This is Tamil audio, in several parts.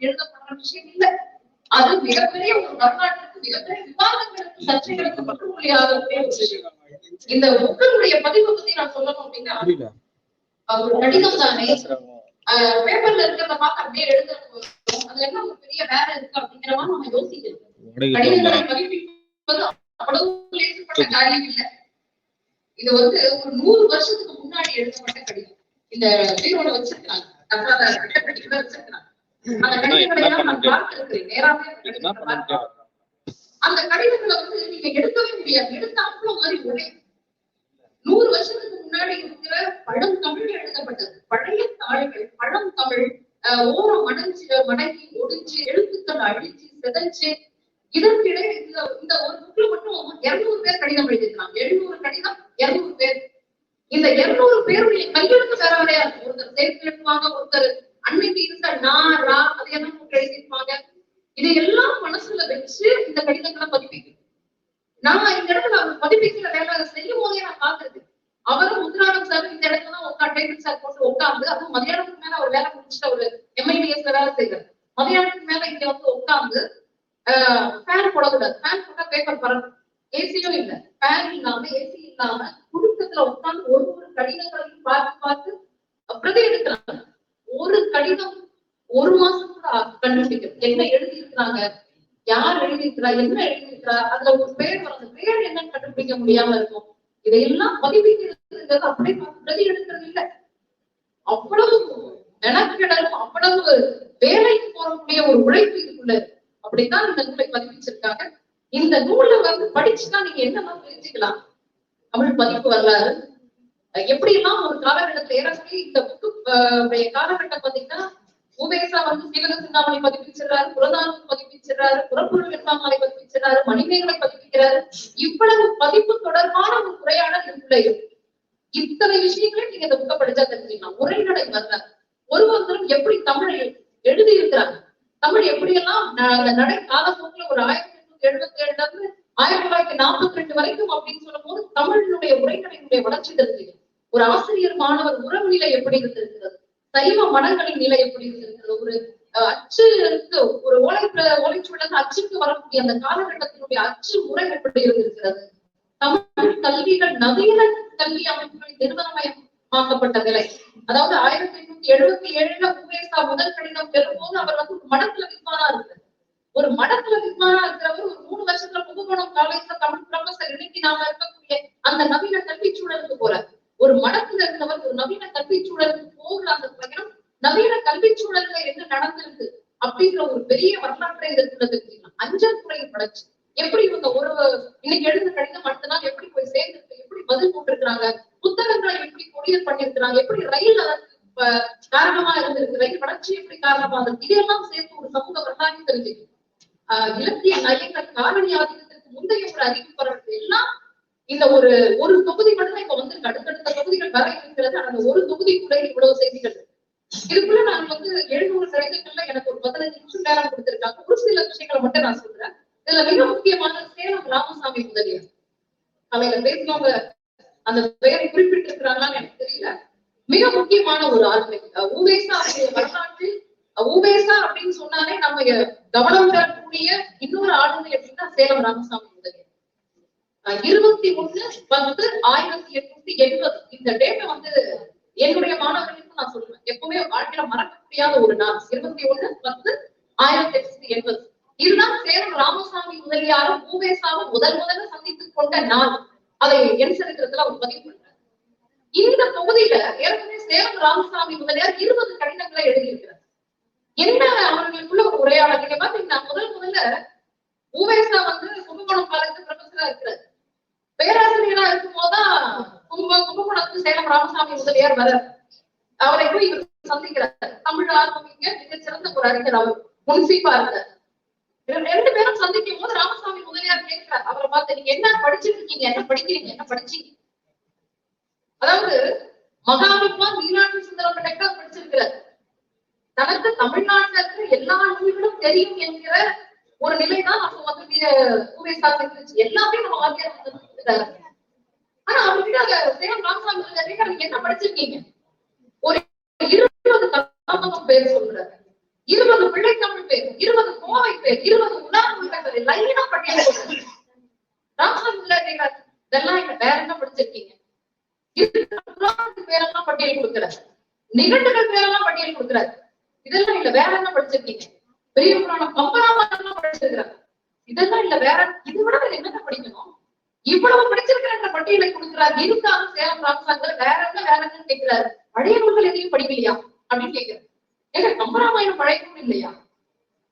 எழுதப்படுற விஷயம் இல்ல. அது மிகப்பெரிய ஒரு வரலாற்றுக்கு மிகப்பெரிய விவாதங்களுக்கு சர்ச்சைகளுக்கு முற்றுப்புள்ளியாக இந்த புக்களுடைய பதிவு பத்தி நான் சொல்லணும் அப்படின்னா ஒரு கடிதம் தானே பேப்பர்ல இருக்கிறத பார்த்து அப்படியே எழுதுறது அதுல என்ன ஒரு பெரிய வேலை இருக்கு அப்படிங்கிற மாதிரி நம்ம யோசிக்கணும். கடிதங்களை பதிப்பிப்பது அவ்வளவு லேசப்பட்ட காரியம் இல்ல. இது வந்து ஒரு நூறு வருஷத்துக்கு முன்னாடி எழுதப்பட்ட கடிதம். இந்த பீரோட வச்சிருக்காங்க அப்புறம் அதை கட்டப்பட்டிக்குள்ள வச்சிருக்காங்க அந்த கடிதங்களை வந்து நீங்க எடுக்கவே முடியாது. எடுத்த அவ்வளவு மாதிரி ஒரே. நூறு வருஷத்துக்கு முன்னாடி இருக்கிற பழந்தமிழ் எழுதப்பட்டது. பழைய தாள்கள் பழந்தமிழ் ஓரம் மடஞ்சு மடங்கி ஒடிஞ்சு எழுத்துக்கள் அழிச்சு சிதைச்சு இதற்கிடையே இந்த இந்த ஒரு புக்ல மட்டும் இருநூறு பேர் கடிதம் எழுதிருக்காங்க எழுநூறு கடிதம் இருநூறு பேர். இந்த இருநூறு பேருடைய கையெழுத்து வேற வேறையா ஒருத்தர் சேர்த்து எழுதுவாங்க ஒருத்தர் அன்னைக்கு இருந்த நா ரா அதையெல்லாம் எழுதியிருப்பாங்க. இதை எல்லாம் மனசுல வச்சு இந்த கடிதங்களை பதிப்பிக்கணும் நான் இந்த இடத்துல அவர் பதிப்பிக்கிற வேலை செய்யும் போதே நான் பாக்குறது அவரும் முத்துராமன் சார் இந்த இடத்துல உட்கார் உட்காந்து டேபிள் சார் போட்டு உட்கார்ந்து அதுவும் மதியானத்துக்கு மேல அவர் வேலை முடிச்சுட்டு ஒரு எம்ஐடிஎஸ் வேலை செய்யறாரு மதியானத்துக்கு மேல இங்க வந்து உட்கார்ந்து ஃபேன் போடக்கூடாது. ஃபேன் போட்டா பேப்பர் பறக்கும். ஏசியும் இல்ல. ஃபேன் இல்லாம ஏசி இல்லாம குடும்பத்துல உட்கார்ந்து ஒரு ஒரு கடிதங்களையும் பார்த்து பார்த்து பிரதி எடுக்கிறாங்க ஒரு கடிதம் ஒரு மாசம் கூட கண்டுபிடிக்கும். என்ன எழுதியிருக்கிறாங்க? யார் எழுதியிருக்கிறா? என்ன எழுதியிருக்கிறா? அதுல ஒரு பேர் வரும். அந்த பேர் என்னன்னு கண்டுபிடிக்க முடியாம இருக்கும்? இதையெல்லாம் பதிவிக்கிறது அப்படியே பார்த்து பிரதி எடுக்கிறது இல்ல. அவ்வளவு மெனக்கெடலும் அவ்வளவு வேலைக்கு போறக்கூடிய ஒரு உழைப்பு இதுக்குள்ள. அப்படித்தான் இந்த நூலை பதிவிச்சிருக்காங்க இந்த நூலை வந்து படிச்சுதான் நீங்க என்னெல்லாம் தெரிஞ்சுக்கலாம்? தமிழ் பதிப்பு வரலாறு அஹ் எப்படி எல்லாம் ஒரு காலகட்டத்துல ஏறக்குறைய இந்த புக்கு காலகட்டம் பாத்தீங்கன்னா உபேசா வந்து சீவக சிந்தாமணி பதிப்பிச்சிடுறாரு புறநானூறு பதிப்பிச்சிடுறாரு புறப்பொருள் வெண்பாமலை பதிப்பிச்சிடுறாரு மணிமேகலை பதிப்பிக்கிறாரு. இவ்வளவு பதிப்பு தொடர்பான ஒரு உரையாடல் இதுக்குள்ள இருக்கு இத்தனை விஷயங்களையும் நீங்க இந்த புக்கை படிச்சா தெரிஞ்சுக்கலாம். உரைநடை வரலாறு ஒருவரும் எப்படி தமிழ் எழுதி இருக்கிறாங்க தமிழ் எப்படியெல்லாம் ந- அந்த நடை காலப்போக்குல ஒரு ஆயிரத்தி எட்நூத்தி எழுபத்தி ஏழுல இருந்து ஆயிரத்தி தொள்ளாயிரத்தி நாற்பத்தி ரெண்டு வரைக்கும் அப்படின்னு சொல்லும் போது தமிழினுடைய உரைநடையினுடைய வளர்ச்சி தெரிஞ்சுக்கணும் ஒரு ஆசிரியர் மாணவர் உறவு நிலை எப்படி இருந்திருக்கிறது? சைவ மடங்களின் நிலை எப்படி இருந்திருக்கிறது? ஒரு அச்சுக்கு அச்சு ஒரு ஓலை ஓலைச்சுவடிலிருந்து அச்சுக்கு வரக்கூடிய அந்த காலகட்டத்தினுடைய அச்சு முறை எப்படி இருந்திருக்கிறது? தமிழ் கல்விகள் நவீன கல்வி அமைப்புகளின் நிறுவனமயமாக்கப்பட்ட நிலை. அதாவது ஆயிரத்தி எண்ணூத்தி எழுபத்தி ஏழுல உபேசா முதல் கடிதம் பெறும்போது அவர் வந்து ஒரு மடத்துல வித்வானா இருக்கிறார். ஒரு மடத்துல வித்வானா இருக்கிறவர் ஒரு மூணு வருஷத்துல புதுக்கோணம் காலேஜ்ல தமிழ் ப்ரொஃபசர் இன்னைக்கு நாம இருக்கக்கூடிய அந்த நவீன கல்வி சூழலுக்கு போறாரு. ஒரு மடத்துல ஒரு நவீன கல்வி சூழலுக்கு போகிற அந்த பயணம் நவீன கல்வி சூழல்ல என்ன நடந்திருக்கு அப்படிங்கிற ஒரு பெரிய வரலாற்றை இருக்கிறது அஞ்சல் துறை வளர்ச்சி எப்படி இவங்க ஒரு இன்னைக்கு எழுந்த கடிதம் அடுத்த நாள் எப்படி போய் சேர்ந்திருக்கு? எப்படி பதில் போட்டிருக்கிறாங்க? புத்தகங்களை எப்படி கொரியர் பண்ணிருக்கிறாங்க எப்படி ரயில் அதற்கு காரணமா இருந்திருக்கு? ரயில் வளர்ச்சி எப்படி காரணமா இருக்கு இதெல்லாம் சேர்த்து ஒரு சமூக வரலாறு தெரிஞ்சுக்கணும் ஆஹ் இலக்கிய நயங்கள் காரணி ஆதிக்கத்திற்கு முந்தைய ஒரு அறிவு பரவல் எல்லாம் இந்த ஒரு ஒரு தொகுதி மட்டும் இப்ப வந்து அடுத்தடுத்த தொகுதிகள் வர இருக்கிறது. அந்த ஒரு தொகுதிக்குள்ள இவ்வளவு செய்திகள் இருக்கு. இதுக்குள்ள நான் வந்து எழுநூறு கடிதங்கள்ல எனக்கு ஒரு பதினஞ்சு நிமிஷம் நேரம் கொடுத்திருக்காங்க. ஒரு சில விஷயங்களை மட்டும் நான் சொல்றேன். இதுல மிக முக்கியமான சேலம் ராமசாமி முதலியார். அவையில பேசினவங்க அந்த பெயரை குறிப்பிட்டிருக்கிறாங்களான்னு எனக்கு தெரியல. மிக முக்கியமான ஒரு ஆளுமை. ஊவேசா அவருடைய வரலாற்றில் ஊவேசா அப்படின்னு சொன்னாலே நம்ம கவனம் பெறக்கூடிய இன்னொரு ஆளுமை அப்படின்னா சேலம் ராமசாமி இருபத்தி ஒண்ணு பத்து ஆயிரத்தி எட்நூத்தி எண்பது. இந்த டேட்டை வந்து என்னுடைய மாணவர்களுக்கு நான் சொல்லுவேன் எப்பவுமே வாழ்க்கையில மறக்க முடியாத ஒரு நாள். இருபத்தி ஒண்ணு பத்து ஆயிரத்தி எட்நூத்தி எண்பது. இதுதான் சேரன் ராமசாமி முதலியாரும் பூவேசாவும் முதல் முதல்ல சந்தித்துக் கொண்ட நாள். அதை என் அவர் பதிவு பண்றார். இந்த தொகுதியில ஏற்கனவே சேரன் ராமசாமி முதலியார் இருபது கடிதங்களை எழுதியிருக்கிறார். என்ன அவர்களுக்குள்ள ஒரு உரையாடல்? நீங்க பாத்தீங்கன்னா முதல் முதல்ல பூவேசா வந்து கும்பகோணம் காலேஜ் ப்ரொஃபஸரா இருக்கிறார். பேராசிரியரா இருக்கும் போதுதான் கும்ப கும்பகோணத்துக்கு சேலம் ராமசாமி முதலியார் வர அவரை போய் இவர் சந்திக்கிறார். தமிழ் ஆர்வமிங்க மிக சிறந்த ஒரு அறிஞர் அவர் முன்சீப்பா இருந்தார். ரெண்டு பேரும் சந்திக்கும் போது ராமசாமி முதலியார் கேட்கிறார். அவரை பார்த்து நீங்க என்ன படிச்சுட்டு இருக்கீங்க? என்ன படிக்கிறீங்க? என்ன படிச்சீங்க அதாவது மகாவித்வான் மீனாட்சி சுந்தரம் பிள்ளைக்கு படிச்சிருக்கிறார். தனக்கு தமிழ்நாட்டுல இருக்கிற எல்லா நூல்களும் தெரியும் என்கிற ஒரு நிலைதான் அப்போ வந்து ஊவேசா இருந்துச்சு. எல்லாத்தையும் நம்ம வாத்தியார் வந்து ஆனா அவங்க சேலம் ராமசாமி நீங்க என்ன படிச்சிருக்கீங்க? ஒரு இருபது கலாபகம் பேர் சொல்றாரு. இருபது பிள்ளை தமிழ் அப்படி லைனா பட்டியல் கொடுக்குறாரு. ராமசாமி இதெல்லாம் இல்ல வேற என்ன படிச்சிருக்கீங்க? இருக்கிற பேரெல்லாம் பட்டியல் கொடுக்கிறார். நிகண்டுகள் பேரெல்லாம் பட்டியல் கொடுக்கிறார். இதெல்லாம் இல்ல வேற என்ன படிச்சிருக்கீங்க? பெரிய புராணம் கம்பராமாயணம் படிச்சிருக்கிறார் இதெல்லாம் இல்ல வேற இதை விட வேற என்னென்ன படிக்கணும்? இவ்வளவு படிச்சிருக்கிற பட்டியலை கொடுக்கிறார். இருந்தாலும் சேலம் ராமசாங்கர் வேற என்ன வேற என்ன கேட்கிறாரு. பழைய நூல்கள் எதையும் படிக்கலையா? அப்படின்னு கேட்கிறார். ஏங்க கம்பராமாயணம் பழைய நூல் இல்லையா?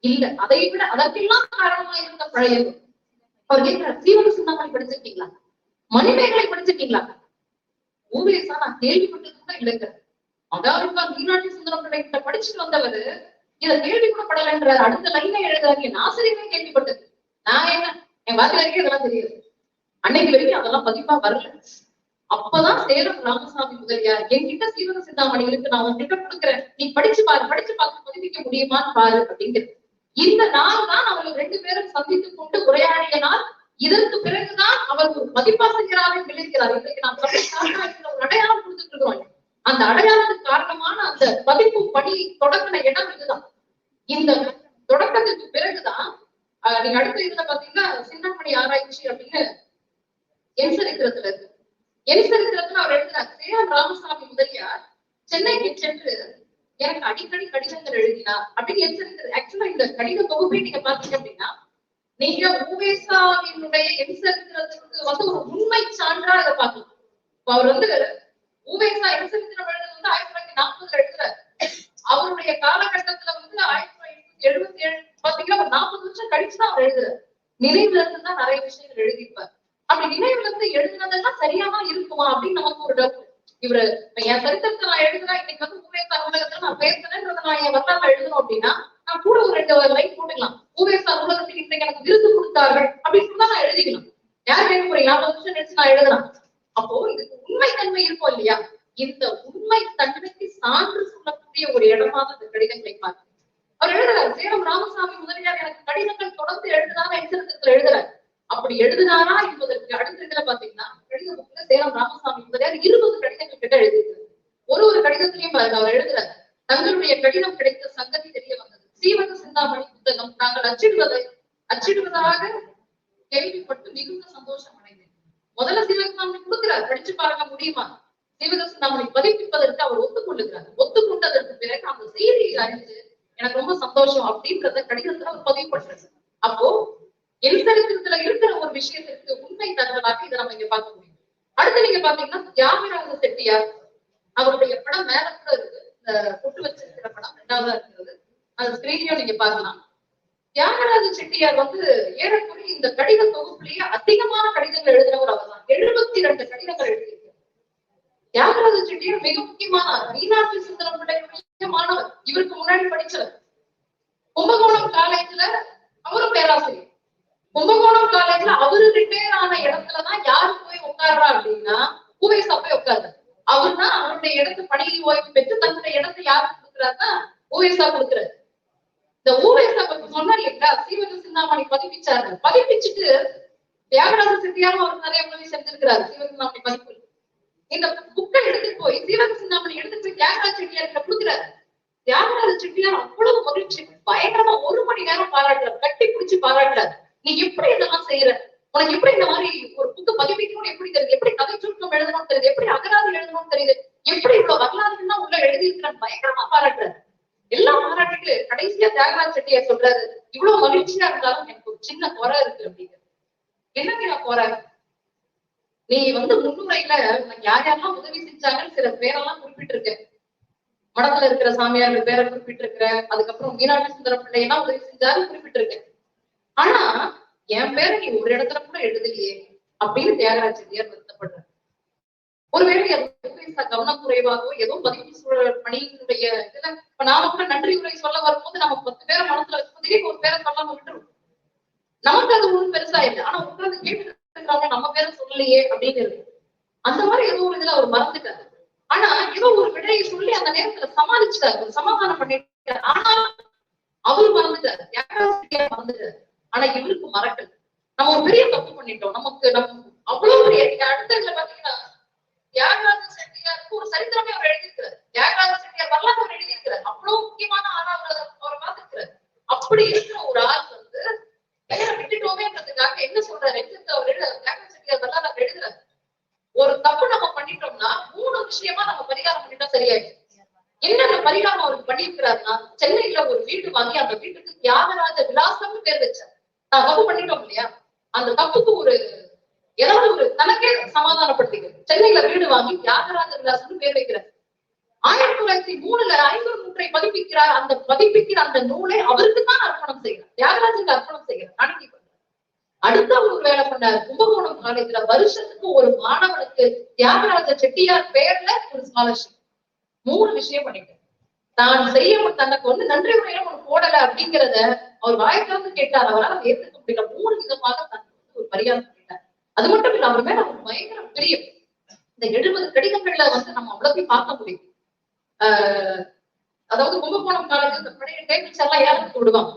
இல்ல அதை விட அதற்கெல்லாம் காரணமா இருந்த பழைய அவர் கேட்கிறார் சீவன சிந்தாமணி படிச்சிருக்கீங்களா? மணிமேகலை படிச்சிருக்கீங்களா? ஊவேசா நான் கேள்விப்பட்டது கூட இல்லைங்க. அதாவது மீனாட்சி சுந்தரம் கிட்ட படிச்சுட்டு வந்தவர் இதை கேள்வி கூட படலன்றாரு அடுத்த லைன்ல எழுதுறாரு. என் ஆசிரியரே கேள்விப்பட்டது. நான் என்ன? என் வாத்தியாருக்கே இதெல்லாம் தெரியாது. அன்னைக்கு வரைக்கும் அதெல்லாம் பதிப்பா வரல. அப்பதான் சேலம் ராமசாமி முதலியார் என்கிட்ட சீவக சிந்தாமணிகளுக்கு நான் உங்ககிட்ட கொடுக்குறேன். நீ படிச்சு பாரு படிச்சு பார்த்து புதுப்பிக்க முடியுமான்னு பாரு அப்படிங்கிறது. இந்த நாள் தான் அவர்கள் ரெண்டு பேரும் சந்தித்துக் கொண்டு உரையாடிய நாள் இதற்கு பிறகுதான் அவர் ஒரு பதிப்பாசிரியராக விளைக்கிறார் இன்றைக்கு நாம் ஒரு அடையாளம் கொடுத்துட்டு இருக்கிறோம். அந்த அடையாளத்துக்கு காரணமான அந்த பதிப்பு பணி தொடங்கின இடம் இதுதான். இந்த தொடக்கத்துக்கு பிறகுதான் ஆஹ் நீங்க அடுத்த இதுல பாத்தீங்கன்னா சின்னமணி ஆராய்ச்சி அப்படின்னு என் சரித்திரத்துல இருக்கு என் சரித்திரத்துல அவர் எழுதுறார் சேலம் ராமசாமி முதலியார் சென்னைக்கு சென்று எனக்கு அடிக்கடி கடிதங்கள் எழுதினார். அப்படின்னு என் சரித்திரம் ஆக்சுவலா இந்த கடித தொகுப்பை நீங்க பாத்தீங்க அப்படின்னா நீங்க உவேசாவினுடைய என் சரித்திரத்துக்கு வந்து ஒரு உண்மை சான்றா இதை பார்க்கலாம் இப்ப அவர் வந்து உவேசா என் சரித்திரம் எழுதுறது வந்து ஆயிரத்தி தொள்ளாயிரத்தி நாற்பதுல எழுதுறாரு. அவருடைய காலகட்டத்துல வந்து ஆயிரத்தி தொள்ளாயிரத்தி எழுபத்தி ஏழு பாத்தீங்கன்னா ஒரு நாற்பது வருஷம் கழிச்சுதான் அவர் எழுதுறாரு. நினைவுல இருந்து தான் நிறைய விஷயங்கள் எழுதியிருப்பார். அப்படி நினைவுல இருந்து எழுதுனதெல்லாம் சரியாதான் இருக்குமா அப்படின்னு நமக்கு ஒரு டவுட் இவரு என் சரித்திரத்தை நான் எழுதுறேன் இன்னைக்கு வந்து உவேசா நூலகத்துல நான் பேசுறேன்றத நான் என் வரலாறு எழுதணும் அப்படின்னா நான் கூட ஒரு ரெண்டு லைன் போட்டுக்கலாம். உவேசா நூலகத்துக்கு இன்னைக்கு எனக்கு விருது கொடுத்தார்கள் அப்படின்னு சொன்னா நான் எழுதிக்கலாம். யார் கேட்க போறீங்க நாற்பது நிமிஷம் நினைச்சு நான் எழுதலாம். அப்போ இதுக்கு உண்மை தன்மை இருக்கும் இல்லையா? இந்த உண்மை தன்மைக்கு சான்று சொல்லக்கூடிய ஒரு இடமா இந்த கடிதங்களை பார்க்க அவர் எழுதுறாரு சேலம் ராமசாமி முதலியார் எனக்கு கடிதங்கள் தொடர்ந்து எழுதுனாரா எச்சரித்தத்துல எழுதுறாரு. அப்படி எழுதினாரா? என்பதற்கு அடுத்த இதுல பாத்தீங்கன்னா கடித புக்ல சேலம் ராமசாமி முதலியார் இருபது கடிதங்கள் கிட்ட எழுதியிருக்காரு. ஒரு ஒரு கடிதத்திலையும் அவர் எழுதுறாரு. தங்களுடைய கடிதம் கிடைத்த சங்கதி தெரிய வந்தது. சீவக சிந்தாமணி புத்தகம் நாங்கள் அச்சிடுவதை அச்சிடுவதாக கேள்விப்பட்டு மிகுந்த சந்தோஷம் அடைந்தேன். முதல்ல சீவக கொடுக்கிறார். படிச்சு பாருங்க முடியுமா? சீவக சிந்தாமணி பதிப்பிப்பதற்கு அவர் ஒத்துக்கொள்ளுகிறார். ஒத்துக்கொண்டதற்கு பிறகு அந்த செய்தியை அறிந்து எனக்கு ரொம்ப சந்தோஷம் அப்படின்றத கடிதத்துல அவர் பதிவு பண்றாரு. அப்போ என் இருக்கிற ஒரு விஷயத்திற்கு உண்மை தகவலாக இதை நம்ம இங்க பார்க்க முடியும். அடுத்து நீங்க பாத்தீங்கன்னா தியாகராஜ செட்டியார் அவருடைய படம் மேல கூட இருக்கு. இந்த பொட்டு வச்சிருக்கிற படம் ரெண்டாவதா இருக்கிறது. அந்த ஸ்கிரீன்லயும் நீங்க பாக்கலாம் தியாகராஜ செட்டியார் வந்து ஏறக்குறைய இந்த கடித தொகுப்புலயே அதிகமான கடிதங்கள் எழுதினவர் அவர் தான் எழுபத்தி ரெண்டு கடிதங்கள் எழுதியிருக்கார் தியாகராஜ செட்டியார் மிக முக்கியமான மீனாட்சி சுந்தரம் பிள்ளை முக்கியமானவர். இவருக்கு முன்னாடி படிச்சவர். கும்பகோணம் காலேஜ்ல அவரும் பேராசிரியர். கும்பகோணம் காலேஜ்ல அவரு ரிட்டையர் ஆன இடத்துலதான் யாரு போய் உட்கார்றா அப்படின்னா உவேசா போய் உட்கார்றாரு. அவர் தான் அவருடைய இடத்து பணியில் ஓய்வு பெற்று தன்னுடைய இடத்தை யாருக்கு கொடுக்குறாருன்னா உவேசா கொடுக்குறாரு. இந்த ஊவேசா பத்தி சொன்னார் இல்லைங்களா? சீவக சிந்தாமணி பதிப்பிச்சாரு. பதிப்பிச்சுட்டு தியாகராஜ சித்தியாரும் அவர் நிறைய உதவி செஞ்சிருக்கிறாரு. சீவக சிந்தாமணி பதிப்பு. இந்த புக்கை எடுத்துட்டு போய் சீவக சிந்தாமணி எடுத்துட்டு போய் தியாகராஜ செட்டியார்கிட்ட கொடுக்குறாரு. தியாகராஜ செட்டியார் அவ்வளவு மகிழ்ச்சி. பயங்கரமா ஒரு மணி நேரம் பாராட்டுறாரு. கட்டி பிடிச்சு பாராட்டுறாரு. நீ எப்படி இதெல்லாம் செய்யற? உனக்கு எப்படி இந்த மாதிரி ஒரு புக்கு பதிப்பிக்கணும்னு எப்படி தெரியுது? எப்படி கதை சுருக்கம் எழுதணும்னு தெரியுது? எப்படி அகராதி எழுதணும்னு தெரியுது? எப்படி இவ்வளவு வரலாறுன்னா உள்ள எழுதியிருக்கிறான் பயங்கரமா பாராட்டுறாரு. எல்லாம் பாராட்டிட்டு கடைசியா தியாகராஜ் செட்டியார் சொல்றாரு இவ்வளவு மகிழ்ச்சியா இருந்தாலும் எனக்கு ஒரு சின்ன குறை இருக்கு அப்படிங்கிறது என்னங்க குறை? நீ வந்து முன்னுரையில உனக்கு யார் யாரெல்லாம் உதவி செஞ்சாங்கன்னு சில பேரெல்லாம் குறிப்பிட்டிருக்கேன் மடத்துல இருக்கிற சாமியார்கள் பேரை குறிப்பிட்டிருக்கிற அதுக்கப்புறம் மீனாட்சி சுந்தர பிள்ளையெல்லாம் உதவி செஞ்சாரு குறிப்பிட்டிருக்கேன் ஆனா என் பேரை நீ ஒரு இடத்துல கூட எழுதலையே அப்படின்னு தியாகராஜ் செட்டியார் வருத்தப்படுறாரு. ஒருவேளை அது கவனக்குறைவாகவோ ஏதோ பதிவு சூழல் பணியினுடைய இதுல இப்ப நாம கூட நன்றி உரை சொல்ல வரும்போது நம்ம பத்து பேரை மனசுல வச்சு திடீர்னு ஒரு பேரை சொல்லாம விட்டுரும். நமக்கு அது ஒண்ணும் பெருசா இல்லை. ஆனா உட்கார்ந்து கேட்டு இருக்கிறவங்க நம்ம பேரை சொல்லலையே அப்படின்னு இருக்கு. அந்த மாதிரி ஏதோ ஒரு இதுல அவர் மறந்துட்டாரு. ஆனா ஏதோ ஒரு விடையை சொல்லி அந்த நேரத்துல சமாளிச்சுட்டாரு. சமாதானம் பண்ணிட்டாரு. ஆனா அவரு மறந்துட்டாரு. தியாகராஜர் மறந்துட்டாரு. ஆனா இவருக்கு மறக்கல. நம்ம ஒரு பெரிய தப்பு பண்ணிட்டோம். நமக்கு நம்ம அவ்வளவு பெரிய நீங்க அடுத்த இதுல பாத்தீங்கன்னா தியாகராஜ செட்டியாருக்கு ஒரு சரித்திரமே அவர் எழுதியிருக்கிறார். தியாகராஜ செட்டியார் வரலாறு அவர் எழுதியிருக்கிறார். அவ்வளவு முக்கியமான ஆளா அவர் அவரை பார்த்திருக்கிறார். அப்படி இருக்கிற ஒரு ஆள் வந்து பெயரை விட்டுட்டோமேன்றதுக்காக என்ன சொல்றாரு? எக்ஸிட் அவர் எழுத தியாகராஜ செட்டியார் வரலாறு எழுதுறாரு? ஒரு தப்பு நம்ம பண்ணிட்டோம்னா மூணு விஷயமா நம்ம பரிகாரம் பண்ணிட்டா சரியாயிடும். என்னென்ன பரிகாரம் அவருக்கு பண்ணியிருக்கிறாருன்னா சென்னையில ஒரு வீடு வாங்கி அந்த வீட்டுக்கு தியாகராஜ விலாசம்னு பேர் வச்சார். தப்பு பண்ணிட்டோம் இல்லையா? அந்த தப்புக்கு ஒரு ஏதாவது ஒரு தனக்கே சமாதானப்படுத்திக்கிறது சென்னையில வீடு வாங்கி தியாகராஜ விலாசம்னு பேர் வைக்கிறார். ஆயிரத்தி தொள்ளாயிரத்தி மூணுல ஐநூறு நூற்றை பதிப்பிக்கிறார் அந்த பதிப்பிக்கிற அந்த நூலை அவருக்கு தான் அர்ப்பணம் செய்கிறார். தியாகராஜனுக்கு அர்ப்பணம் செய்கிறார். காணிக்கை அடுத்த ஒரு வேலை பண்ணார். கும்பகோணம் காலேஜ்ல வருஷத்துக்கு ஒரு மாணவனுக்கு தியாகராஜ செட்டியார் பேர்ல ஒரு ஸ்காலர்ஷிப் மூணு விஷயம் பண்ணிட்டார். தான் செய்ய தனக்கு வந்து நன்றி உரையில ஒண்ணு போடல அப்படிங்கிறத அவர் வாய்க்காந்து கேட்டார். அவரால் அதை ஏற்றுக்க முடியல. மூணு விதமாக தனக்கு வந்து ஒரு மரியாதை கேட்டார். அது மட்டும் இல்ல அவர் மேல ஒரு பயங்கர பிரியம். இந்த எழுபது கடிதங்கள்ல வந்து நம்ம அவ்வளவு பார்க்க முடியும். ஆஹ் அதாவது கும்பகோணம் காலத்துல இந்த பழைய டேபிள்ஸ் எல்லாம் ஏறத்துக்கு விடுவாங்க.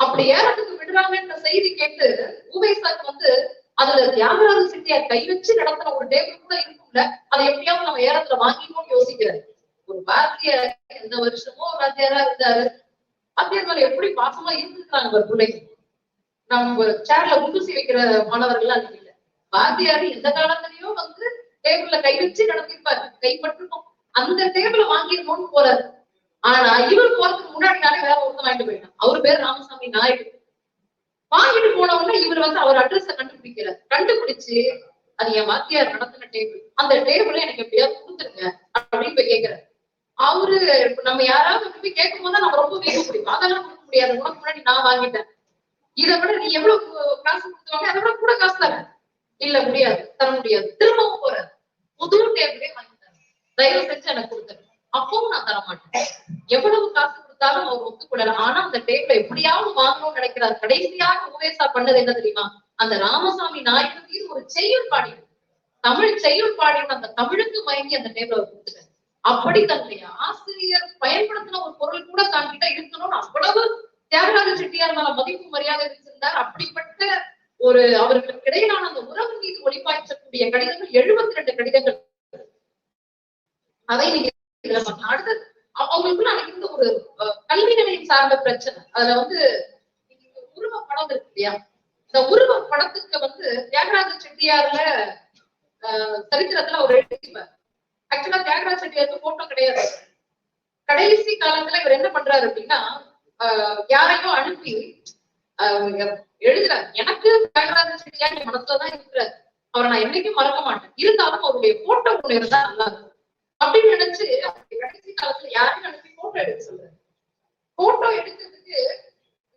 அப்படி ஏறத்துக்கு விடுறாங்கன்ற செய்தி கேட்டு ஊவேசாக்கு வந்து அதுல தியாகராஜ சிட்டியார் கை வச்சு நடத்துற ஒரு டேபிள் கூட இருக்கும்ல அதை எப்படியாவது நம்ம ஏறத்துல வாங்கிக்கணும்னு யோசிக்கிறாரு. ஒரு வாத்தியார் எந்த வருஷமோ ஒரு வாத்தியாரா இருந்தாரு. வாத்தியார் மேல எப்படி பாசமா இருந்திருக்காங்க ஒரு பிள்ளைங்க நம்ம சேர்ல குண்டுசி வைக்கிற மாணவர்கள் அன்னைக்கு இல்ல. வாத்தியார் எந்த காலத்திலயோ வந்து டேபிள்ல கை வச்சு நடத்திருப்பாரு. கைப்பட்டிருக்கும் அந்த டேபிள வாங்கிருக்கோம்னு போறாரு. ஆனா இவர் போறதுக்கு முன்னாடி நாளே வேற ஒருத்தன் வாங்கிட்டு போயிட்டான். அவர் பேர் ராமசாமி நாயுடு. வாங்கிட்டு போன உடனே இவர் வந்து அவர் அட்ரஸ கண்டுபிடிக்கிறார் கண்டுபிடிச்சு அது என் வாத்தியார் நடத்தின டேபிள் அந்த டேபிள எனக்கு எப்படியாவது கொடுத்துருங்க. அப்படின்னு போய் கேக்குறாரு. அவரு இப்ப நம்ம யாராவது போய் கேட்கும் போது நம்ம ரொம்ப வேக முடியும் அதெல்லாம் கொடுக்க முடியாது. உனக்கு முன்னாடி நான் வாங்கிட்டேன். இதை விட நீ எவ்வளவு காசு கொடுத்துவாங்க அதை விட கூட காசு தரேன். இல்ல முடியாது. தர முடியாது. திரும்பவும் போறாரு புது டேபிளே வாங்கி தயவு செஞ்சு எனக்கு கொடுத்துரு அப்பவும் நான் தர மாட்டேன் எவ்வளவு காசு கொடுத்தாலும் அவர் ஒத்துக்கொள்ளல. ஆனா அந்த டேபிள எப்படியாவது வாங்கணும்னு நினைக்கிறார். கடைசியாக உபேசா பண்ணது என்ன தெரியுமா? அந்த ராமசாமி நாயகத்தையும் ஒரு செய்யுள் பாடி தமிழ் செய்யுள் பாடி அந்த தமிழுக்கு மயங்கி அந்த டேபிள அவர் கொடுத்துட்டார். அப்படி தன்னுடைய ஆசிரியர் பயன்படுத்தின ஒரு பொருள் கூட தான் கிட்ட இருக்கணும்னு அவ்வளவு தியாகராஜ செட்டியார் மேல மதிப்பு மரியாதை வச்சிருந்தார். அப்படிப்பட்ட ஒரு அவர்களுக்கு இடையிலான அந்த உறவு மீது ஒளிப்பாய்ச்சக்கூடிய கடிதங்கள் எழுபத்தி ரெண்டு கடிதங்கள். அதை நீங்க அடுத்தது அவங்களுக்குள்ள அன்னைக்கு இருந்த ஒரு அஹ், கல்வி நிலையம் சார்ந்த பிரச்சனை. அதுல வந்து உருவ படம் இருக்கு இல்லையா? இந்த உருவ படத்துக்கு வந்து தியாகராஜ செட்டியார்ல சரித்திரத்துல ஒரு எழுதிப்பார் ஆக்சுவலா தியாகராஜ செட்டியாருக்கு போட்டோ கிடையாது. கடைசி காலத்துல இவர் என்ன பண்றாரு அப்படின்னா ஆஹ் யாரையோ அனுப்பி எழுதுறாரு. எனக்கு தியாகராஜ செட்டியார் என் மனசுலதான் இருக்கிறாரு? அவரை நான் என்னைக்கும் மறக்க மாட்டேன். இருந்தாலும் அவருடைய போட்டோ ஒண்ணு இருந்தா நல்லா இருக்கும். அப்படின்னு நினைச்சு அவருடைய கடைசி காலத்துல யாரையும் அனுப்பி போட்டோ எடுக்க சொல்றாரு. போட்டோ எடுக்கிறதுக்கு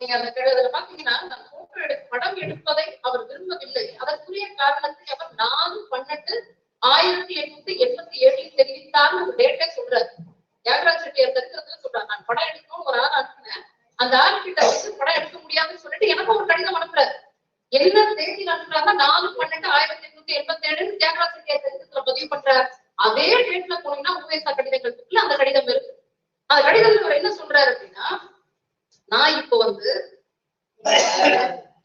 நீங்க அந்த கழுதுல பாத்தீங்கன்னா அந்த போட்டோ எடுக்க படம் எடுப்பதை அவர் விரும்பவில்லை. அதற்குரிய காரணத்தை அவர் நானும் பண்ணிட்டு ஆயிரத்தி எட்நூத்தி எண்பத்தி ஏழில் தெரிவித்தார்னு ஒரு டேட்டே சொல்றாரு. தியாகராஜ் செட்டியார் தருக்கிறதுல சொல்றாரு நான் படம் எடுக்கணும்னு ஒரு ஆள் அனுப்புனேன். அந்த ஆள் கிட்ட வந்து படம் எடுக்க முடியாதுன்னு சொல்லிட்டு எனக்கு ஒரு கடிதம் அனுப்புறாரு. என்ன தேதி அனுப்புறாங்க நாலு பன்னெண்டு ஆயிரத்தி எட்நூத்தி எண்பத்தி ஏழு தியாகராஜ் செட்டியார் சரித்திரத்துல பதிவு பண்றாரு. அதே டேட்ல போனீங்கன்னா உபேசா கடிதங்கள் இருக்குல்ல அந்த கடிதம் இருக்கு. அந்த கடிதத்துல அவர் என்ன சொல்றாரு அப்படின்னா நான் இப்போ வந்து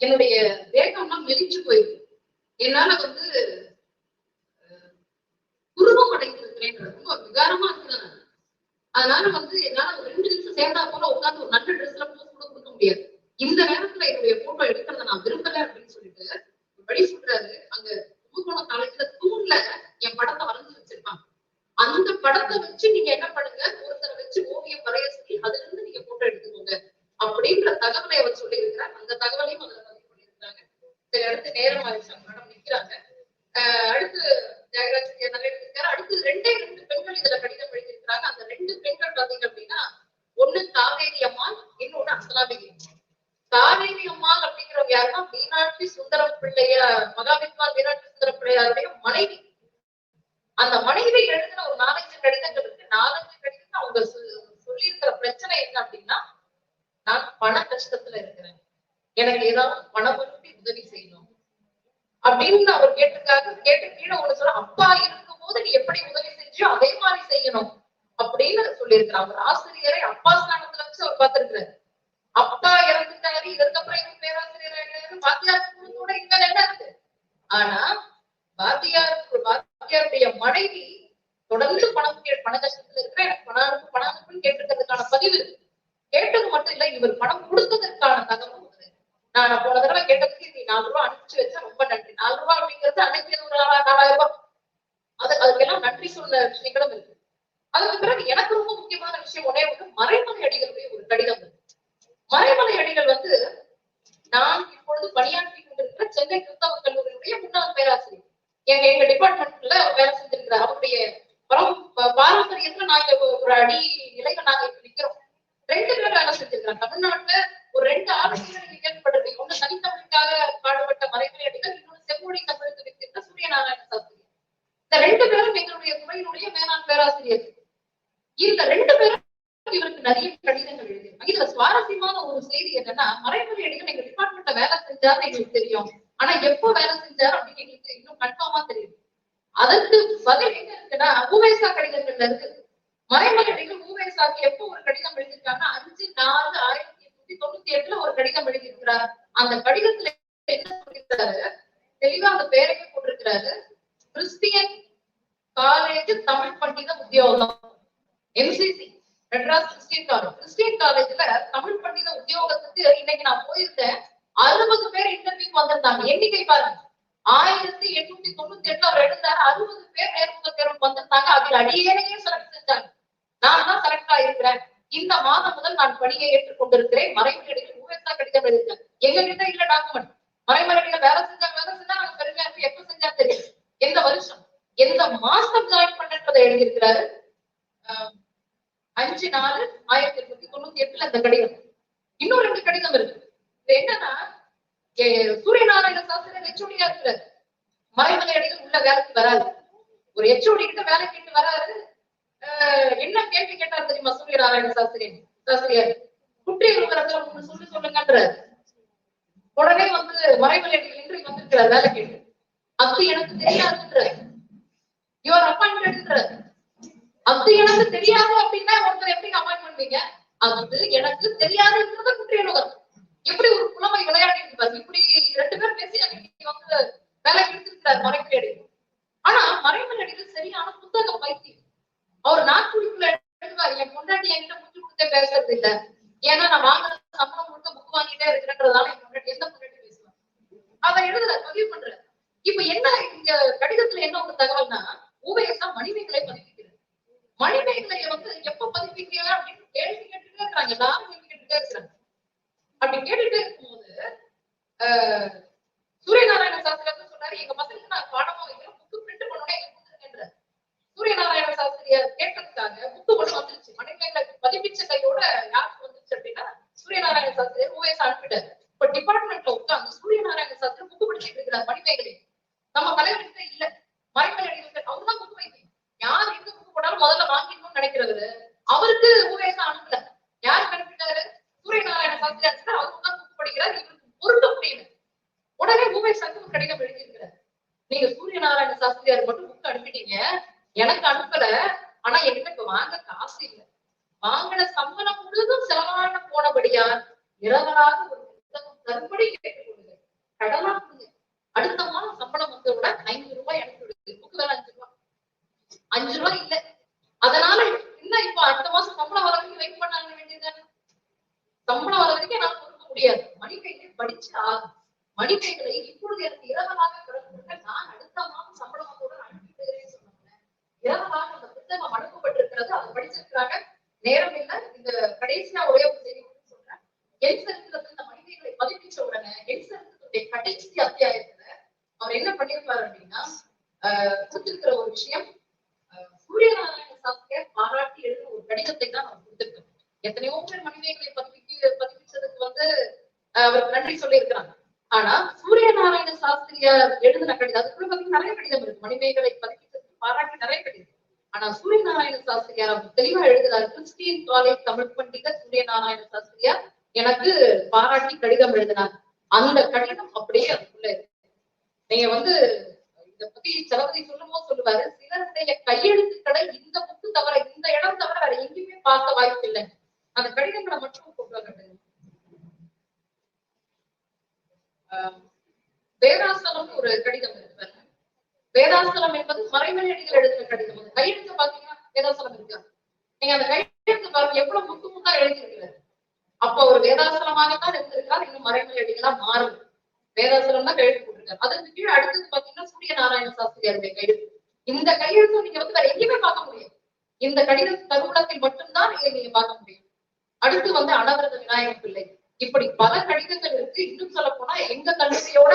என்னுடைய வேகம்லாம் மெலிஞ்சு போயிருக்கு. என்னால வந்து குருவம் அடைந்திருக்கிறேன் ரொம்ப விகாரமா இருக்கிறேன் அதனால வந்து என்னால ஒரு ரெண்டு நிமிஷம் சேர்ந்தா போல உட்காந்து ஒரு நல்ல ட்ரெஸ்ல போஸ்ட் கூட கொடுக்க முடியாது. இந்த நேரத்துல என்னுடைய போட்டோ எடுக்கிறத நான் விரும்பல அப்படின்னு சொல்லிட்டு படி வழி சொல்றாரு. அங்க கும்பகோணம் காலேஜ்ல தூண்ல என் படத்தை வரைஞ்சு வச்சிருப்பாங்க. அந்த படத்தை வச்சு நீங்க என்ன பண்ணுங்க? ஒருத்தரை வச்சு ஓவியம் வரைய சொல்லி அதுல இருந்து நீங்க போட்டோ எடுத்துக்கோங்க அப்படின்ற தகவலை அவர் சொல்லியிருக்கிறார். அந்த தகவலையும் அதுல பதிவு பண்ணியிருக்காங்க சில இடத்து நேரம் ஆயிடுச்சு. மேடம் நிக்கிறாங்க. அடுத்து தியாகராஜ் செட்டியார் நிறைய அடுத்து ரெண்டே ரெண்டு பெண்கள் இதுல கடிதம் எழுதியிருக்கிறாங்க. அந்த ரெண்டு பெண்கள் பாத்தீங்க அப்படின்னா ஒண்ணு காவேரி அம்மாள் இன்னொன்னு அசலாபிகை காவேரி அம்மாள் அப்படிங்கிறவங்க யாருன்னா மீனாட்சி சுந்தரம் பிள்ளைய மகாவித்வான் மீனாட்சி சுந்தரம் பிள்ளையாருடைய மனைவி. அந்த மனைவி எழுதின ஒரு நாலஞ்சு கடிதங்கள் இருக்கு. நாலஞ்சு கடிதம் அவங்க சொல்லியிருக்கிற பிரச்சனை என்ன அப்படின்னா நான் பண கஷ்டத்துல இருக்கிறேன். எனக்கு ஏதாவது பணம் உதவி செய்யணும். அப்படின்னு அவர் கேட்டிருக்காரு. கேட்டு கீழே ஒண்ணு சொல்ல அப்பா இருக்கும் போது நீ எப்படி உதவி செஞ்சியோ அதே மாதிரி செய்யணும் அப்படின்னு சொல்லியிருக்கிறார். அவர் ஆசிரியரை அப்பா ஸ்தானத்துல வச்சு அவர் பார்த்திருக்கிறாரு. அப்பா இறந்துட்டாரு இதற்கப்புறம் இவர் பேராசிரியர் ஆயிட்டாரு. வாத்தியார் கூட இங்க என்ன இருக்கு ஆனா வாத்தியார் வாத்தியாருடைய மனைவி தொடர்ந்து பணம் கே பண கஷ்டத்துல இருக்கிற எனக்கு பணம் அனுப்பு பணம் அனுப்புன்னு கேட்டிருக்கிறதுக்கான பதிவு. இருக்கு கேட்டது மட்டும் இல்ல இவர் பணம் கொடுத்ததற்கான தகவல் நான் போன தடவை கேட்டதுக்கு நீ நாலு ரூபாய் அனுப்பிச்சு வச்சா ரொம்ப நன்றி. நாலு ரூபாய் அப்படிங்கிறது அன்னைக்கு நாலாயிரம் ரூபாய். அது அதுக்கெல்லாம் நன்றி சொன்ன விஷயங்களும் இருக்கு. அதுக்கு பிறகு எனக்கு ரொம்ப முக்கியமான விஷயம் ஒன்னே ஒன்று மறைமலை அடிகளுடைய ஒரு கடிதம் இருக்கு. மறைமலை அடிகள் வந்து நான் இப்பொழுது பணியாற்றி கொண்டிருக்கிற சென்னை கிறிஸ்தவ கல்லூரியுடைய முன்னாள் பேராசிரியர். எங்க எங்க டிபார்ட்மெண்ட்ல வேலை செஞ்சிருக்கிறார் அவருடைய பரம் பாரம்பரியத்துல நாங்க ஒரு- ஒரு அடி நிலையில நாங்க இப்ப நிக்கிறோம். ரெண்டு பேர் வேலை செஞ்சிருக்கிறாங்க. தமிழ்நாட்டுல ஒரு ரெண்டு ஆலோசனைகள் நீங்க ஒண்ணு தனித்தமிழுக்காக பாடுபட்ட மறைமலை இன்னொன்று செம்மொழி தமிழுக்கு வைத்திருந்த சூரியநாராயண சாஸ்திரி. இந்த ரெண்டு பேரும் எங்களுடைய துறையினுடைய மேலாண் பேராசிரியர். இந்த ரெண்டு பேரும் இவருக்கு நிறைய கடிதங்கள் எழுதியிருக்காங்க. இதுல சுவாரஸ்யமான ஒரு செய்தி என்னன்னா மறைமலை எங்க டிபார்ட்மெண்ட்ல வேலை செஞ்சாருன்னு எங்களுக்கு தெரியும். ஆனா எப்போ வேலை செஞ்சார் அப்படின்னு எங்களுக்கு இன்னும் கன்ஃபார்மா தெரியும். அதற்கு பதில் எங்க இருக்குன்னா ஊவேசா கடிதங்கள்ல இருக்கு. மறைமலை அடிகள் ஊவேசாக்கு எப்போ ஒரு கடிதம் எழுதியிருக்காங்கன்னா அஞ்சு நாலு ஆயிரத்தி எட்நூத்தி எட்டுல ஒரு கடிதம் எழுதியிருக்கிறார். அந்த கடிதத்துல என்ன சொல்லியிருக்காரு தெளிவா அந்த பேரையே போட்டிருக்கிறாரு. கிறிஸ்டியன் காலேஜ் தமிழ் பண்டித உத்தியோகம். MCC Madras Christian college Christian காலேஜ்ல தமிழ் பண்டித உத்தியோகத்துக்கு இன்னைக்கு நான் போயிருந்தேன் அறுபது பேர் இன்டர்வியூக்கு வந்திருந்தாங்க. எண்ணிக்கை பாருங்க. ஆயிரத்தி எட்நூத்தி தொண்ணூத்தி எட்டுல அவர் எழுந்தாரு. அறுபது பேர் நேர்முக தேர்வு வந்திருந்தாங்க. அதில் அடியே செலக்ட் செஞ்சாங்க நான் தான் செலக்ட் ஆயிருக்கிறேன் இந்த மாதம் முதல் நான் பணியை ஏற்றுக் கொண்டிருக்கிறேன் மறைமுறையில் ஊஎஸ்ஆ கடிதம் எழுதியிருக்கேன் எங்க கிட்ட இல்ல டாக்குமெண்ட் மறைமுறையில வேலை செஞ்சாங்க வேலை செஞ்சா நாங்க பெருமையா இருக்கு எப்ப செஞ்சா தெரியும் எந்த வருஷம் எந்த மாசம் ஜாயின் பண்ணன்றதை எழுதியிருக்கிறாரு ஆஹ் அஞ்சு நாலு ஆயிரத்தி எட்நூத்தி தொண்ணூத்தி எட்டுல இந்த கடிதம். இன்னும் ரெண்டு கடிதம் இருக்கு. இது என்னன்னா சூரியநாராயண சாஸ்திரன் ஹெச்ஓடியா இருக்கிறார். மலைமலையடிகள் உள்ள வேலைக்கு வராது. ஒரு ஹெச்ஓடி கிட்ட வேலை கேட்டு வராரு. என்ன கேள்வி கேட்டார் தெரியுமா சூரியநாராயண சாஸ்திரியன் சாஸ்திரியார் குற்றி விவரத்துல ஒண்ணு சொல்லி சொல்லுங்கன்றார். உடனே வந்து மறைமலை அடிகள் இன்றைக்கு வந்திருக்கிறார் வேலை கேட்டு. அது எனக்கு தெரியாதுன்றார். யுவர் அப்பாயின்மெண்ட் அது எனக்கு தெரியாது அப்படின்னா ஒருத்தர் எப்படி கமெண்ட் பண்ணுவீங்க? அது எனக்கு தெரியாதுன்றத குற்றியலுவர் எப்படி ஒரு புலமை விளையாடி இருப்பாரு இப்படி ரெண்டு பேர் பேசி அன்னைக்கு வந்து வேலை எடுத்திருக்கிறார் மறைமலடி ஆனா மறைமலை சரியான புத்தக பைத்தியம் அவர் நாட்குறிப்புல எழுதுவார் என் பொண்டாட்டி என்கிட்ட முடிச்சு கொடுத்தே பேசுறது இல்ல ஏன்னா நான் வாங்குற சம்பளம் முழுக்க புக் வாங்கிட்டே இருக்கிறன்றதால என் பொண்டாட்டி எந்த பொண்டாட்டி பேசுவாங்க அதை எழுதுற பதிவு பண்ற இப்ப என்ன இங்க கடிதத்துல என்ன ஒரு தகவல்னா ஊவேசா மணிமேகலை பதிப்பிக்கிறது மணிமேகலைய வந்து எப்ப பதிப்பிக்கிறீங்க அப்படின்னு கேள்வி கேட்டுட்டே இருக்காங்க எல்லாரும் கேள்வி கேட்டுட்டே இருக்கிறாங்க அப்படி கேட்டுட்டே இருக்கும்போது ஆஹ் சூரியநாராயண சாஸ்திரி வந்து சொன்னாரு எங்க பசங்களுக்கு நான் பாடமா வைக்கிறேன் புக்கு பிரிண்ட் பண்ணோட எங்க கொடுத்துருக்கேன்ற சூரியநாராயண சாஸ்திரியார் கேட்டதுக்காக புக்கு ஒண்ணு வந்துருச்சு மணிமேகலை பதிப்பிச்ச கையோட யாருக்கு வந்துருச்சு அப்படின்னா சூரியநாராயண சாஸ்திரி ஓஎஸ் அனுப்பிட்டாரு இப்ப டிபார்ட்மெண்ட்ல உட்கார்ந்து சூரியநாராயண சாஸ்திரி புக்கு படிச்சுட்டு இருக்கிறார் மணிமேகலை. நம்ம தலைவர்கிட்ட இல்ல. மறைமலை அடிகள் அவர் தான் புக்கு வைக்கணும் யார் எங்க புக்கு போட்டாலும் முதல்ல வாங்கிக்கணும்னு நினைக்கிறது அவருக்கு ஊவேசா அனுப்பல யாருக்கு அனுப்பிட்டாரு சூரியநாராயண சாஸ்திரி அனுப்பிட்டாரு அவர் உட்கார்ந்து புக்கு படிக்கிறார் இவருக்கு பொருத்த முடியல உடனே ஊவேசாக்கு ஒரு கடிதம் எழுதியிருக்கிறார் நீங்க சூரியநாராயண சாஸ்திரியார் மட்டும் புக் அனுப்பிட்டீங்க எனக்கு அனுப்பல ஆனா என்கிட்ட இப்ப வாங்க காசு இல்ல வாங்கின சம்பளம் முழுதும் செலவான போனபடியால் இரவலாக ஒரு புத்தகம் தரும்படி கேட்டுக்கொள்ளுங்க கடனா கொடுங்க அடுத்த மாதம் சம்பளம் வந்த ஐநூறு ரூபாய் எனக்கு கொடுக்கு புக்கு வேலை அஞ்சு ரூபாய் அஞ்சு ரூபாய் இல்ல அதனால என்ன இப்ப அடுத்த மாசம் சம்பளம் வர வரைக்கும் வெயிட் பண்ண வேண்டியதுதானே சம்பளம் வர வரைக்கும் நான் கொடுக்க முடியாது மணிக்கைகளை படிச்சு இப்பொழுது எனக்கு இரவலாக கிடக்குங்க நான் அடுத்த மாதம் சம்பளம் வந்தவுடன் அனுப்பி சொன்னாங்க. இரவலாக அந்த புத்தகம் அனுப்பப்பட்டிருக்கிறது. அதை படிச்சிருக்கிறாங்க. நேரம் இல்லை. இந்த கடைசியா ஒரே ஒரு செய்தி சொல்றேன். என் சரித்திரத்தில் இந்த மனிதர்களை பதிப்பிச்ச உடனே என் சரித்திரத்துடைய கடைசி அத்தியாயத்துல அவர் என்ன பண்ணிருப்பாரு அப்படின்னா கொடுத்திருக்கிற ஒரு விஷயம் சூரியநாராயண சாஸ்திரியார் பாராட்டி எழுதின ஒரு கடிதத்தை தான் அவர் கொடுத்திருக்காரு. எத்தனையோ பேர் மனிதர்களை பதிப்பிக்க பதிப்பிச்சதுக்கு வந்து அவர் நன்றி நன்றி சொல்லியிருக்கிறாங்க. ஆனா சூரிய நாராயண சாஸ்திரியார் எழுதின கடிதம் அதுக்குள்ள பாத்தீங்கன்னா நிறைய கடிதம் இருக்கு. மணிமேகலை பதிப்பிச்சதுக்கு பாராட்டி நிறைய கடிதம். ஆனா சூரிய நாராயண சாஸ்திரியார் அவர் தெளிவா எழுதுறாரு. கிறிஸ்டியன் காலேஜ் தமிழ் பண்டிதர் சூரியநாராயண சாஸ்திரியார் எனக்கு பாராட்டி கடிதம் எழுதினார். அந்த கடிதம் அப்படியே அதுக்குள்ள இருக்கு. நீங்க வந்து இத பத்தி சலபதி சொல்லும் போது சொல்லுவாரு சிலருடைய கையெழுத்துக்களை இந்த புக்கு தவிர இந்த இடம் தவிர வேற எங்கேயுமே பார்க்க வாய்ப்பு இல்லை அந்த கடிதங்களை மட்டும் கொண்டு வரட்டும் ஆஹ் வேதாசலம் ஒரு கடிதம் இருக்கு வேதாசலம் என்பது மறைமலையடிகள் எழுதின கடிதம். அந்த கையெழுத்து பாத்தீங்கன்னா வேதாசலம் இருக்கா நீங்க அந்த கையெழுத்து பாருங்க எவ்வளவு முத்து முத்தா எழுதியிருக்கிறார்? அப்ப ஒரு வேதாசலமாகத்தான் இருந்திருக்கிறார் இன்னும் மறைமலையடிகளா மாறும் வேதாசலம் தான் கையெழுத்து போட்டிருக்காரு. அதுக்கு கீழே அடுத்தது பாத்தீங்கன்னா சூரிய நாராயண சாஸ்திரியாருடைய கையெழுத்து. இந்த கையெழுத்து நீங்க வந்து வேற எங்கேயுமே பார்க்க முடியாது. இந்த கடித கருவூலத்தில் மட்டும்தான் நீங்க நீங்க பார்க்க முடியும். அடுத்து வந்து அனவரத விநாயகர் பிள்ளை. இப்படி பல கடிதங்கள் இருக்கு. இன்னும் சொல்ல போனா எங்க கல்லூரியோட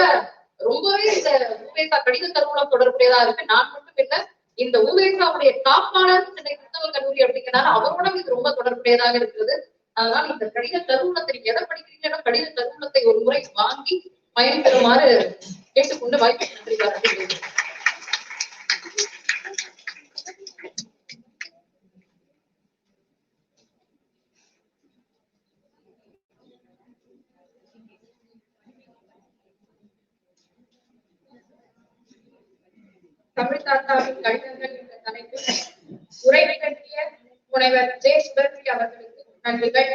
ரொம்பவே இந்த ஊவேசா கடித கருவூலம் தொடர்புடையதா இருக்கு. நான் மட்டும் இல்ல இந்த ஊவேசாவுடைய காப்பாளர் சென்னை கிறிஸ்தவ கல்லூரி அப்படிங்கிறனால அவரோட இது ரொம்ப தொடர்புடையதாக இருக்கிறது. அதனால இந்த கடித தருணத்தை நீங்க எதை படிக்கிறீங்களோ கடித தருணத்தை ஒரு முறை வாங்கி பயன்பெறுமாறு கேட்டுக்கொண்டு வாய்ப்பு நன்றி பாராட்டுகிறேன். தமிழ் தாத்தாவின் கடிதங்கள் என்ற தலைப்பில் உரை நிகழ்த்திய முனைவர் ஜே சுபர்வி அவர்களுக்கு நன்றிகள்